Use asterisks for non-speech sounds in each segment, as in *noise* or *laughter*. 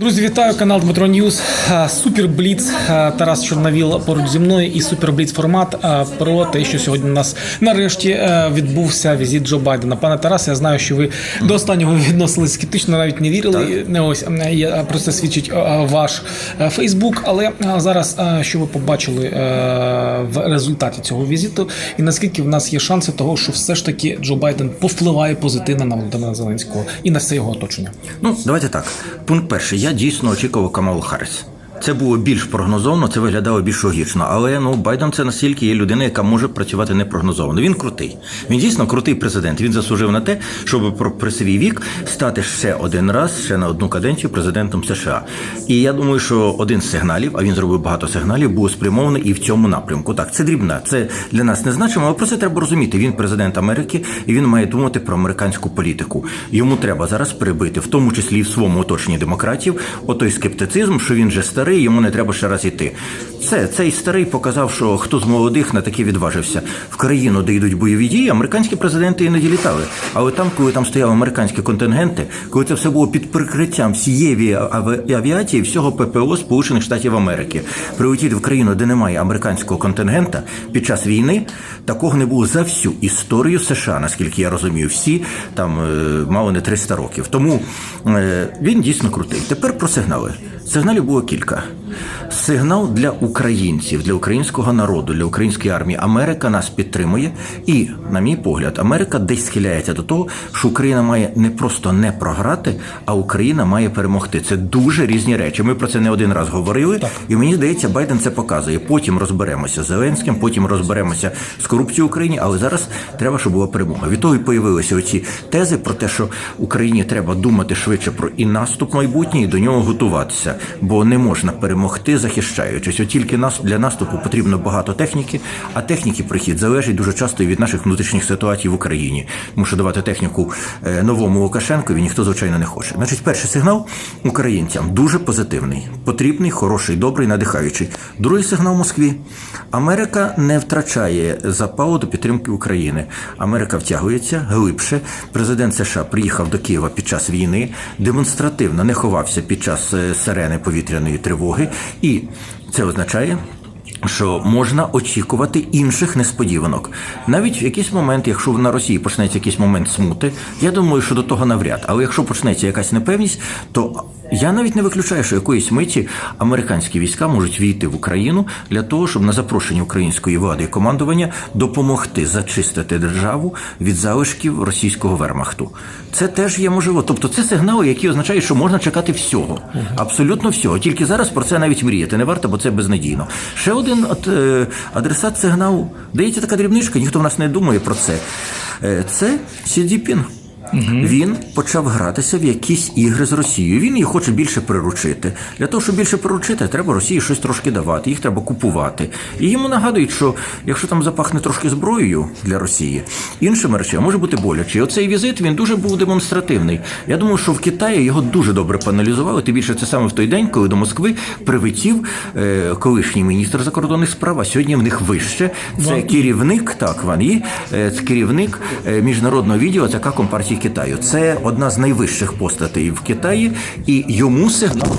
Друзі, вітаю канал Дмитро Ньюз. Е, Супер Бліц е, Тарас Чорновіл поруч зі мною і Супер Бліц формат е, про те, що сьогодні у нас нарешті відбувся візит Джо Байдена. Пане Тарасе, я знаю, що ви до останнього відносились скептично, навіть не вірили. Не ось є, про це свідчить ваш Фейсбук. Але зараз що ви побачили в результаті цього візиту, і наскільки в нас є шанси того, що все ж таки Джо Байден повпливає позитивно на Володимира Зеленського і на все його оточення. Ну, давайте так. Пункт перший. Дійсно очікував Камалу Харріс. Це було більш прогнозовано, це виглядало більш логічно. Але ну Байден це настільки є людина, яка може працювати непрогнозовано. Він крутий. Він дійсно крутий президент. Він заслужив на те, щоб при свій вік стати ще один раз, ще на одну каденцію президентом США. І я думаю, що один з сигналів, а він зробив багато сигналів, був спрямований і в цьому напрямку. Так, це дрібна, це для нас не значимо, але про це треба розуміти. Він президент Америки, і він має думати про американську політику. Йому треба зараз прибити, в тому числі і в своєму оточенні демократів, отой скептицизм, що він же старий, йому не треба ще раз іти. Це цей старий показав, що хто з молодих на таке відважився в країну, де йдуть бойові дії. Американські президенти іноді літали. Але там, коли там стояли американські контингенти, коли це все було під прикриттям всієї авіації, всього ППО Сполучених Штатів Америки, прилетіти в країну, де немає американського контингента під час війни, такого не було за всю історію США, наскільки я розумію. Всі там е, мало не 300 років. Тому е, він дійсно крутий. Тепер про сигнали. Сигналів було кілька. Сигнал для українців, для українського народу, для української армії. Америка нас підтримує, і, на мій погляд, Америка десь схиляється до того, що Україна має не просто не програти, а Україна має перемогти. Це дуже різні речі. Ми про це не один раз говорили, і мені здається, Байден це показує. Потім розберемося з Зеленським, потім розберемося з корупцією в Україні, але зараз треба, щоб була перемога. Від того і появилися оці тези про те, що Україні треба думати швидше про і наступ майбутній, і до нього готуватися, бо не можна перемогти, захищаючись. От тільки нас для наступу потрібно багато техніки, а техніки прихід залежить дуже часто від наших внутрішніх ситуацій в Україні. Тому що давати техніку е, новому Лукашенкові ніхто звичайно не хоче. Значить, перший сигнал українцям дуже позитивний, потрібний, хороший, добрий, надихаючий. Другий сигнал Москві. Америка не втрачає запалу до підтримки України. Америка втягується глибше. Президент США приїхав до Києва під час війни, демонстративно не ховався під час е, сирени повітряної тривоги, і це означає. Що можна очікувати інших несподіванок, навіть в якийсь момент, якщо на Росії почнеться якийсь момент смути, я думаю, що до того навряд. Але якщо почнеться якась непевність, то я навіть не виключаю, що якоїсь миті американські війська можуть війти в Україну для того, щоб на запрошення української влади і командування допомогти зачистити державу від залишків російського вермахту. Це теж є можливо. Тобто, це сигнали, які означають, що можна чекати всього, абсолютно всього. Тільки зараз про це навіть мріяти не варто, бо це безнадійно. Ще один от, е, адресат сигналу. Дається така дрібничка, ніхто в нас не думає про це. Е, це Сі Він почав гратися в якісь ігри з Росією. Він її хоче більше приручити. Для того, щоб більше приручити, треба Росії щось трошки давати, їх треба купувати. І йому нагадують, що якщо там запахне трошки зброєю для Росії, іншими речами може бути боляче. І оцей візит він дуже був демонстративний. Я думаю, що в Китаї його дуже добре паналізували. Тим більше це саме в той день, коли до Москви прилетів е, колишній міністр закордонних справ. А сьогодні в них вище. Це керівник, так Ван Ї, е, це керівник е, міжнародного відділу ЦК Компартії Китаю. Це одна з найвищих постатей в Китаї, і йому сигнал.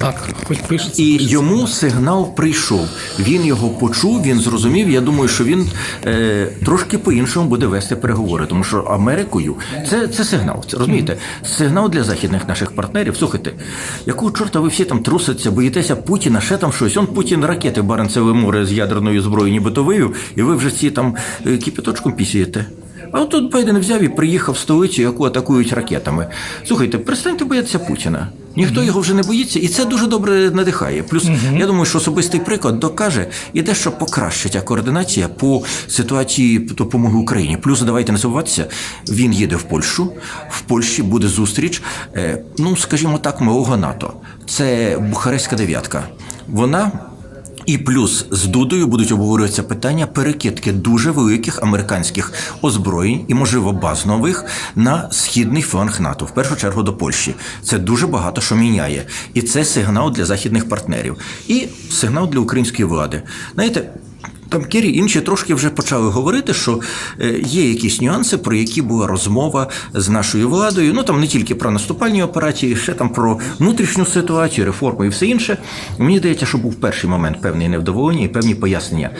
Так, хоч пишеться. І йому сигнал прийшов. Він його почув, він зрозумів. Я думаю, що він е, трошки по-іншому буде вести переговори, тому що Америкою це, це сигнал. Це розумієте? Сигнал для західних наших партнерів. Слухайте, якого чорта ви всі там труситься, боїтеся Путіна, ще там щось. Он Путін ракети Баренцеве море з ядерною зброєю, нібито вивів, і ви вже ці там е, кипяточком пісієте. А от тут Байден взяв і приїхав в столицю, яку атакують ракетами. Слухайте, перестаньте боятися Путіна. Ніхто його вже не боїться, і це дуже добре надихає. Плюс я думаю, що особистий приклад докаже і дещо покращиться координація по ситуації допомоги Україні. Плюс давайте не забуватися, він їде в Польщу. В Польщі буде зустріч, е, ну скажімо так, малого НАТО. Це Бухарестська дев'ятка. Вона і плюс з Дудою будуть обговорюватися питання перекидки дуже великих американських озброєнь і, можливо, баз нових на східний фланг НАТО, в першу чергу до Польщі. Це дуже багато що міняє. І це сигнал для західних партнерів. І сигнал для української влади. Знаєте, Там Керрі, інші трошки вже почали говорити, що е, є якісь нюанси, про які була розмова з нашою владою. Ну там не тільки про наступальні операції, ще там про внутрішню ситуацію, реформи і все інше. Мені здається, що був перший момент певний невдоволення і певні пояснення.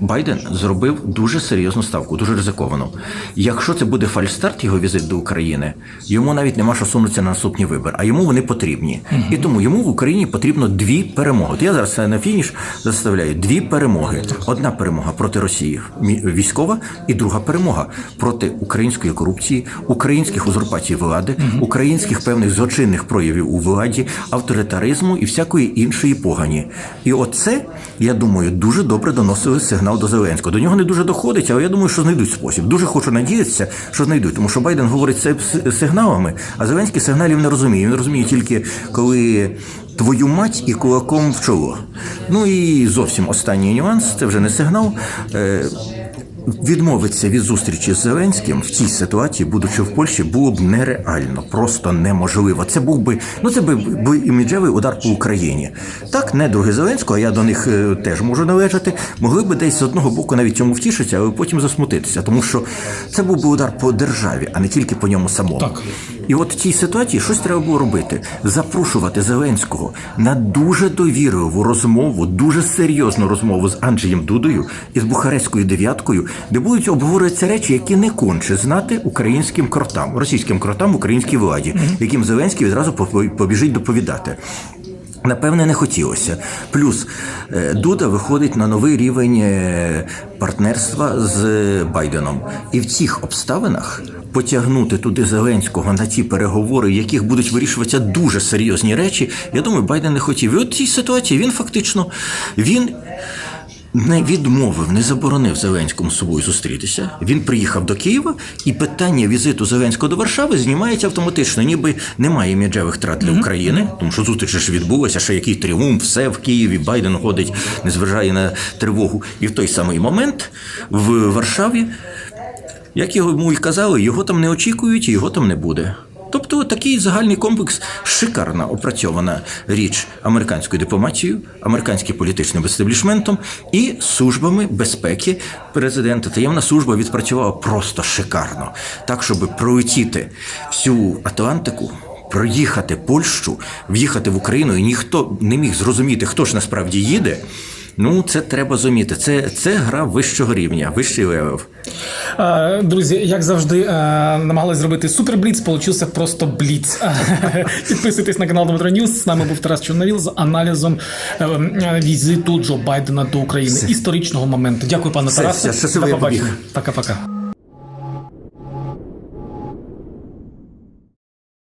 Байден зробив дуже серйозну ставку, дуже ризиковану. Якщо це буде фальстарт, його візит до України, йому навіть нема що сунутися на наступні вибори, а йому вони потрібні. І тому йому в Україні потрібно дві перемоги. От я зараз на фініш заставляю дві перемоги. Одна перемога проти Росії військова, і друга перемога проти української корупції, українських узурпацій влади, українських певних злочинних проявів у владі, авторитаризму і всякої іншої погані. І оце, я думаю, дуже добре доносили сигнал до Зеленського. До нього не дуже доходить, але я думаю, що знайдуть спосіб. Дуже хочу надіятися, що знайдуть, тому що Байден говорить це сигналами, а Зеленський сигналів не розуміє. Він розуміє тільки коли. Твою мать і кулаком в чоло. Ну і зовсім останній нюанс це вже не сигнал. Е, Відмовитися від зустрічі з Зеленським в цій ситуації, будучи в Польщі, було б нереально, просто неможливо. Це був би ну це би був іміджевий удар по Україні. Так, недруги Зеленського, а я до них е, теж можу належати, могли би десь з одного боку навіть цьому втішитися, але потім засмутитися, тому що це був би удар по державі, а не тільки по ньому самому. Так. І от в цій ситуації щось треба було робити: запрошувати Зеленського на дуже довірливу розмову, дуже серйозну розмову з Анджеєм Дудою і з Бухарестською дев'яткою, де будуть обговорюватися речі, які не конче знати українським кротам, російським кротам в українській владі, яким Зеленський відразу побіжить доповідати. Напевне, не хотілося. Плюс е, Дуда виходить на новий рівень е, партнерства з Байденом. І в цих обставинах потягнути туди Зеленського на ті переговори, в яких будуть вирішуватися дуже серйозні речі, я думаю, Байден не хотів. І от цій ситуації він фактично він. Не відмовив, не заборонив Зеленському з собою зустрітися. Він приїхав до Києва, і питання візиту Зеленського до Варшави знімається автоматично, ніби немає іміджевих трат для України, тому що зустріч ж відбулася, ще який тріумф, все в Києві. Байден ходить, не зважає на тривогу. І в той самий момент в Варшаві, як йому й казали, його там не очікують, і його там не буде. Тобто такий загальний комплекс шикарна опрацьована річ американською дипломатією, американським політичним естеблішментом і службами безпеки президента. Таємна служба відпрацювала просто шикарно, так щоб пролетіти всю Атлантику. Проїхати Польщу, в'їхати в Україну, і ніхто не міг зрозуміти, хто ж насправді їде. Ну, це треба зуміти. Це, це гра вищого рівня, вищий левел. Е, Друзі, як завжди, намагалися зробити супербліц, получився просто бліц. Е, *laughs* Підписуйтесь на канал Дмитро Ньюс. З нами був Тарас Чорновіл з аналізом е, е, візиту Джо Байдена до України історичного моменту. Дякую, пане Тарасе. Пока-пока.